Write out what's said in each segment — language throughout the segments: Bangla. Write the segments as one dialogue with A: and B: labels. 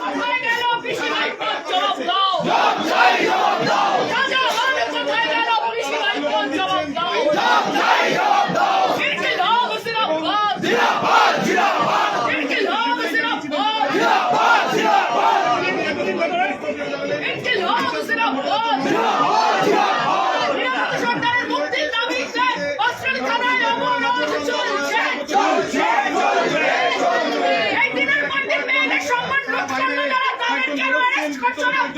A: কোথায় গেল পিসিমাই জবাব দাও রাজা মানে কোথায় গেল পিসিমাই জবাব দাও ইনকিলাব জিন্দাবাদ ইনকিলাব জিন্দাবাদ ইনকিলাব জিন্দাবাদ নিরাপদ সরকারের মুক্তির দাবিতে অস্ত্রধারায় অবরোধ চলছে এই দিনের পর দিন মেয়েদের সম্মান রক্ষা করতে যারা তাদের কেন অ্যারেস্ট করছ না পিসিমাই জবাব দাও এই জনগণের দাবিতে আমাদের অবরোধ এই জনগণের দাবিতে আমাদের অবরোধ
B: বিনাওয়ারেন্টে নিরাপদ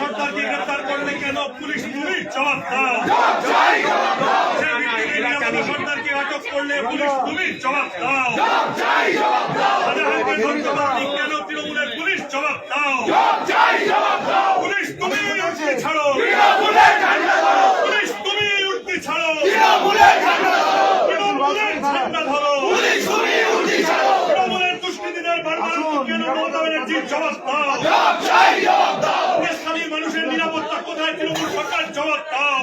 B: সরকারকে গ্রেফতার করলে কেন পুলিশ তুমি জবাব দাও যে ব্যক্তিকে নিরাপদ সরকারকে আটক করলে পুলিশ তুমি জবাব দাও। কেন তৃণমূলের পুলিশ জবাব দাও? পুলিশ তুমি উঠতে ছাড়ো। পুলিশ তুমি উঠতে ছাড়ো। জবাব দাও। মানুষের নিরাপত্তা কোথায়? তৃণমূল সরকার জবাব দাও।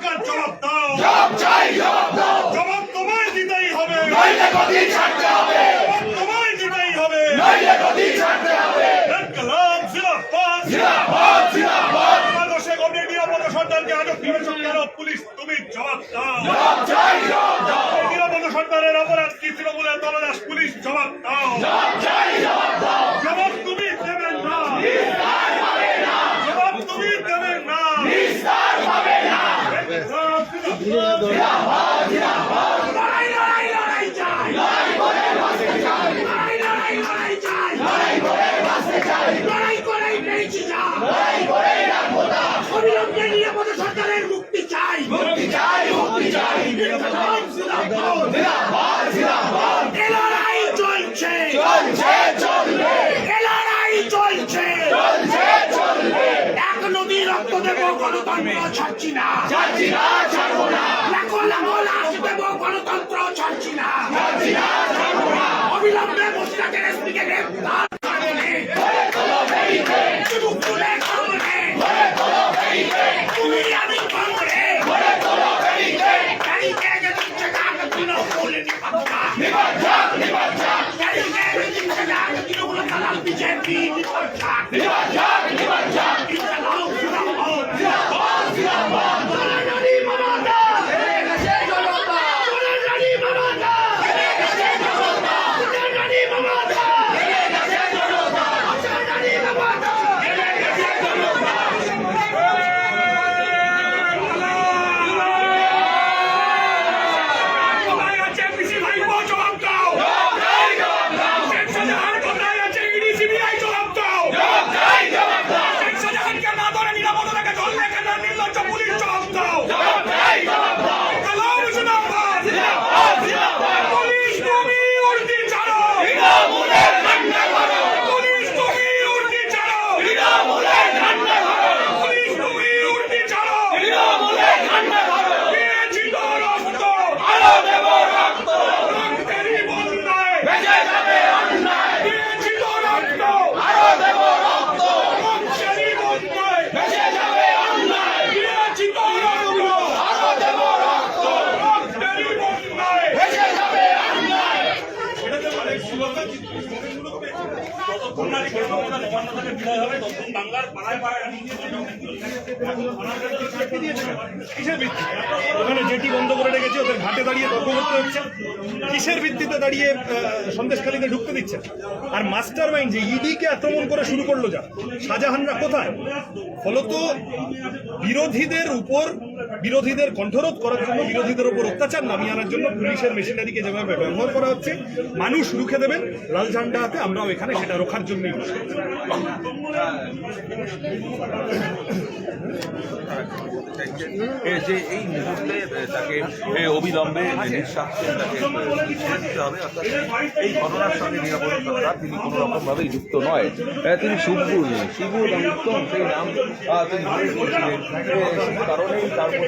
B: সরকার জবাব দাও। জবাব চাই জবাব দাও। জবাব তোমায় দিতেই হবে। নইলে কদিন ছাড়তে জবাব তোমায় দিতেই হবে। নইলে গদি ছাড়তে হবে। ইনকলাব জিন্দাবাদ। বাংলাদেশে গভর্নমেন্ট নিরাপদ সরকারকে আটক করেছ কেন? পুলিশ তুমি জবাব দাও এই নিরাপদ সরকারের অপরাধ কি তৃণমূলের দলদাস পুলিশ জবাব দাও জবাব তুমি দেবেন না জবাব তুমি দেবেন না ইনকলাব জিন্দাবাদ।
C: লড়াই লড়াই লড়াই চাই লড়াই করে বাঁচতে চাই লড়াই লড়াই লড়াই চাই লড়াই করে বাঁচতে চাই লড়াই করেই পেয়েছি যা লড়াই করেই রাখব তা অবিলম্বে নিরাপদ সরকারের মুক্তি চাই মুক্তি চাই মুক্তি চাই জিন্দাবাদ চলছে। চলছে চলবে এ চলছে চলছে চলবে এক নদী রক্ত দেব গণতন্ত্র ছাড়ছি না। ছাড়ছি না। লাশ দেব গণতন্ত্র ছাড়ছি না। অবিলম্বে মুসরাকের এসপিকে গ্রেফতার করবে শুধু তুলে করবে তুমি আমি করবে ব্যারিকেড দিচ্ছে ডাক তৃণমূল নিপাত ব্যারিকেড দিচ্ছে ডাক তৃণমূল দালাল বিজেপি নিপাত ইনকালাব জিন্দাবাদ জনগণই মমতা জনগণই মমতা জনগণই মমতা জনগণই মমতা
B: কোথায় আছে পিসি ভাইপো জবাব দাও শেখ শাহজাহান কোথায় আছে ইডি সিবিআই জবাব দাও শেখ শাহজাহানকে না ধরে নিরাপদতাকে ধরলে কেন নির্লজ্জ পুলিশ জবাব দাও কালাম জিন্দাবাদ পুলিশ তুমি উর্দি ছাড়ো পুলিশ তুমি উর্দি ছাড়ো পুলিশ তুমি উর্দি ছাড়ো দিয়েছি তো রক্ত রক্তেরই বন্যায় দিয়েছি তো রক্ত রক্তেরই বন্যায় দিয়েছি তো রক্ত রক্তেরই বন্যায় যতক্ষণ না রিপোর্ট ক্ষমতা নবান্ন থেকে বিদায়
D: ওখানে জেটি বন্ধ করে রেখেছে, ওদের ঘাটে দাঁড়িয়ে তর্ক করতে হচ্ছে। কিসের ভিত্তিতে দাঁড়িয়ে সন্দেশখালীতে ঢুকতে দিচ্ছে? আর মাস্টার মাইন্ড যে ইডিকে আক্রমণ করে শুরু করল যা, শাহজাহানরা কোথায়? ফলত বিরোধীদের উপর
B: বিরোধীদের কণ্ঠরোধ করার জন্য বিরোধীদের উপর অত্যাচার নামিয়ে আনার জন্য পুলিশের মেশিনারিকে যেভাবে ব্যবহার করা হচ্ছে মানুষ রুখে দেবেন লাল ঝান্ডা হাতে আমরাও এখানে সেটা রোখার জন্যই
E: যে এই মুহূর্তে তাকে অবিলম্বে নিঃশ্বাসে তাকে দিতে হবে অর্থাৎ এই ঘটনার সঙ্গে সরকার তিনি কোনো রকমভাবেই যুক্ত নয়। তিনি শিবপুর শিবুর উত্তম সেই নাম তিনি কারণেই তার প্রতি এ,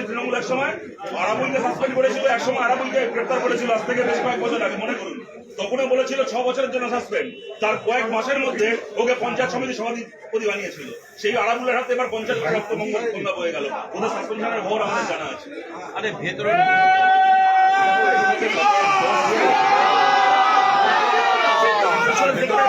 D: তৃণমূল তখনও বলেছিল ছ বছরের জন্য সাসপেন্ড তার কয়েক মাসের মধ্যে ওকে পঞ্চায়েত সমিতি সভাপতি বানিয়েছিল সেই আরাবুলের হাতে এবার পঞ্চায়েত রক্তমঙ্গল কন্যা বয়ে গেল ওদের সাসপেনশনের ভোর আমাদের জানা আছে
E: আরে ভেতরে
D: ভেতরে